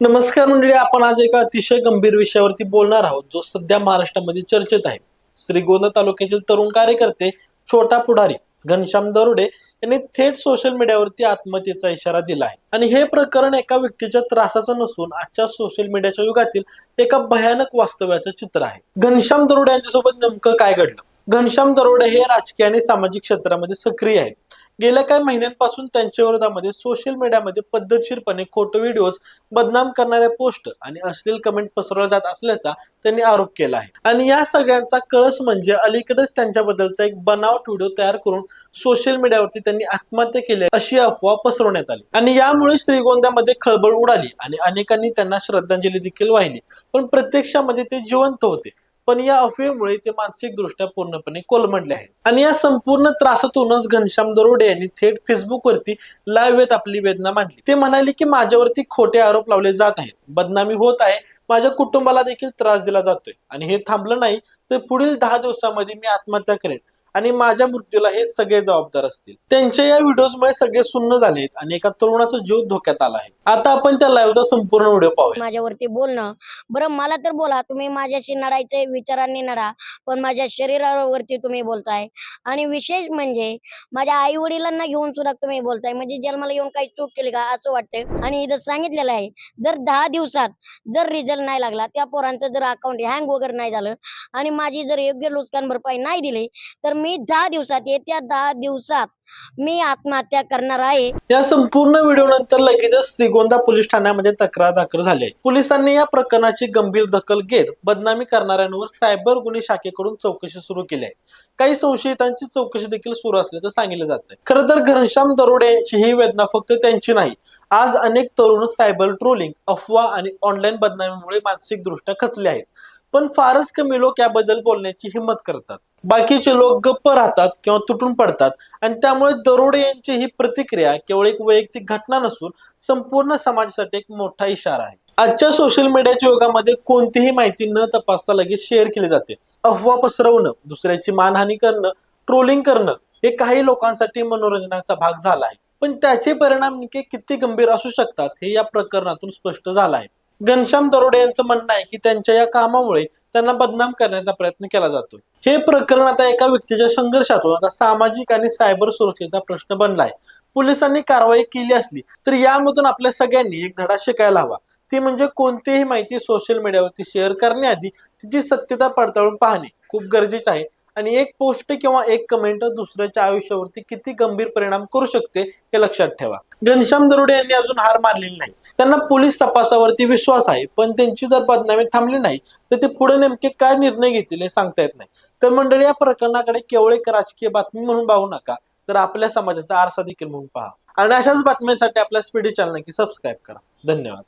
नमस्कार मंडळी आपण आज एका अतिशय गंभीर विषयावरती बोलणार आहोत जो सध्या महाराष्ट्रामध्ये चर्चेत आहे. श्रीगोंदा तालुक्यातील तरुण कार्यकर्ते छोटा पुढारी घनश्याम दरोडे यांनी थेट सोशल मीडियावरती आत्महत्येचा इशारा दिला आहे. आणि हे प्रकरण एका व्यक्तीच्या त्रासाचं नसून आजच्या सोशल मीडियाच्या युगातील एका भयानक वास्तव्याचं चित्र आहे. घनश्याम दरोडे यांच्यासोबत नेमकं काय घडलं? घनश्याम दरोडे हे राजकीय आणि सामाजिक क्षेत्रामध्ये सक्रिय आहेत. गेल्या काही महिन्यांपासून त्यांच्या विरोधामध्ये सोशल मीडियामध्ये पद्धतशीरपणे खोटे व्हिडिओज बदनाम करणाऱ्या पोस्ट आणि अश्लील कमेंट पसरवल्या जात असल्याचा त्यांनी आरोप केला आहे. आणि या सगळ्यांचा कळस म्हणजे अलीकडेच त्यांच्याबद्दलचा एक बनावट व्हिडिओ तयार करून सोशल मीडियावरती त्यांनी आत्महत्या केली अशी अफवा पसरवण्यात आली. आणि यामुळे श्रीगोंद्यामध्ये खळबळ उडाली आणि अनेकांनी त्यांना श्रद्धांजली देखील वाहिली. पण प्रत्यक्षामध्ये ते जिवंत होते. पण या अफवेमुळे ते मानसिकदृष्ट्या पूर्णपणे कोलमडले आहेत. आणि या संपूर्ण त्रासातूनच घनश्याम दरोडे यांनी थेट फेसबुकवरती लाईव्ह येत आपली वेदना मांडली. ते म्हणाले की माझ्यावरती खोटे आरोप लावले जात आहेत. बदनामी होत आहे. माझ्या कुटुंबाला देखील त्रास दिला जातोय. आणि हे थांबलं नाही तर पुढील दहा दिवसामध्ये मी आत्महत्या करेन. आणि माझ्या मृत्यूला हे सगळे जबाबदार असतील. त्यांच्या या व्हिडिओजमुळे सगळे सुन्न झालेत आणि एका तरुणाचा जीव धोक्यात आला आहे. आता आपण त्या लाईव्हचा संपूर्ण व्हिडिओ पाहूया. माझ्यावरती बोलणं. बरं मला तर बोला तुम्ही माझ्याशी नडायचे विचारांनी नडा पण माझ्या शरीरावरती तुम्ही बोलताय. आणि विशेष म्हणजे माझ्या आई वडिलांना घेऊन सुद्धा तुम्ही बोलताय. म्हणजे जन्माला येऊन काही चूक केली का असं वाटतंय. आणि इथं सांगितलेलं आहे जर दहा दिवसात जर रिझल्ट नाही लागला त्या पोरांचं जर अकाउंट हँग वगैरे नाही झालं आणि माझी जर योग्य नुकसान भरपाई नाही दिली तर मी दहा दिवसात येत्या दहा दिवसात मी आत्महत्या करणार आहे. या संपूर्ण व्हिडिओ नंतर लगेचच श्रीगोंदा पोलीस ठाण्यामध्ये तक्रार दाखल झाली. पोलिसांनी या प्रकरणाची गंभीर दखल घेत बदनामी करणाऱ्यांवर सायबर गुन्हे शाखेकडून चौकशी सुरू केली. आहे काही संशयितांची चौकशी देखील सुरू असल्याचं सांगितलं जात आहे खरं तर घनश्याम दरोडे यांची ही वेदना फक्त त्यांची नाही. आज अनेक तरुण सायबर ट्रोलिंग अफवा आणि ऑनलाईन बदनामीमुळे मानसिकदृष्ट्या खचले आहेत. पण फारच कमी लोक याबद्दल बोलण्याची हिंमत करतात. बाकीचे लोक गप्प राहतात किंवा तुटून पडतात. आणि त्यामुळे दरोडे यांची ही प्रतिक्रिया केवळ एक वैयक्तिक घटना नसून संपूर्ण समाजासाठी एक मोठा इशारा आहे. आजच्या सोशल मीडियाच्या युगामध्ये कोणतीही माहिती न तपासता लगेच शेअर केली जाते. अफवा पसरवणं दुसऱ्याची मानहानी करणं ट्रोलिंग करणं हे काही लोकांसाठी मनोरंजनाचा भाग झाला आहे. पण त्याचे परिणाम नेमके किती गंभीर असू शकतात हे या प्रकरणातून स्पष्ट झालं आहे. घनश्याम दरोडे यांचं म्हणणं आहे की त्यांच्या या कामामुळे त्यांना बदनाम करण्याचा प्रयत्न केला जातो हे प्रकरण आता एका व्यक्तीच्या संघर्षातून आता सामाजिक आणि सायबर सुरक्षेचा प्रश्न बनलाय. पोलिसांनी कारवाई केली असली तर यामधून आपल्या सगळ्यांनी एक धडा शिकायला हवा. ती म्हणजे कोणतीही माहिती सोशल मीडियावरती शेअर करण्याआधी तिची सत्यता पडताळून पाहणे. खूप गरजेचे आहे. आणि एक पोस्ट किंवा एक कमेंट दुसऱ्याच्या आयुष्यावरती किती गंभीर परिणाम करू शकते हे लक्षात ठेवा. घनश्याम दरोडे यांनी अजून हार मानलेली नाही. त्यांना पोलीस तपासावरती विश्वास आहे पण त्यांची जर बदनामी थांबली नाही तर ते पुढे नेमके काय निर्णय घेतील हे सांगता येत नाही. तर मंडळी या प्रकरणाकडे केवळ एक राजकीय बातमी म्हणून पाहू नका. तर आपल्या समाजाचा आरसा देखील म्हणून पहा. आणि अशाच बातम्यांसाठी आपल्या स्पीडी चॅनल नक्की सबस्क्राईब करा. धन्यवाद.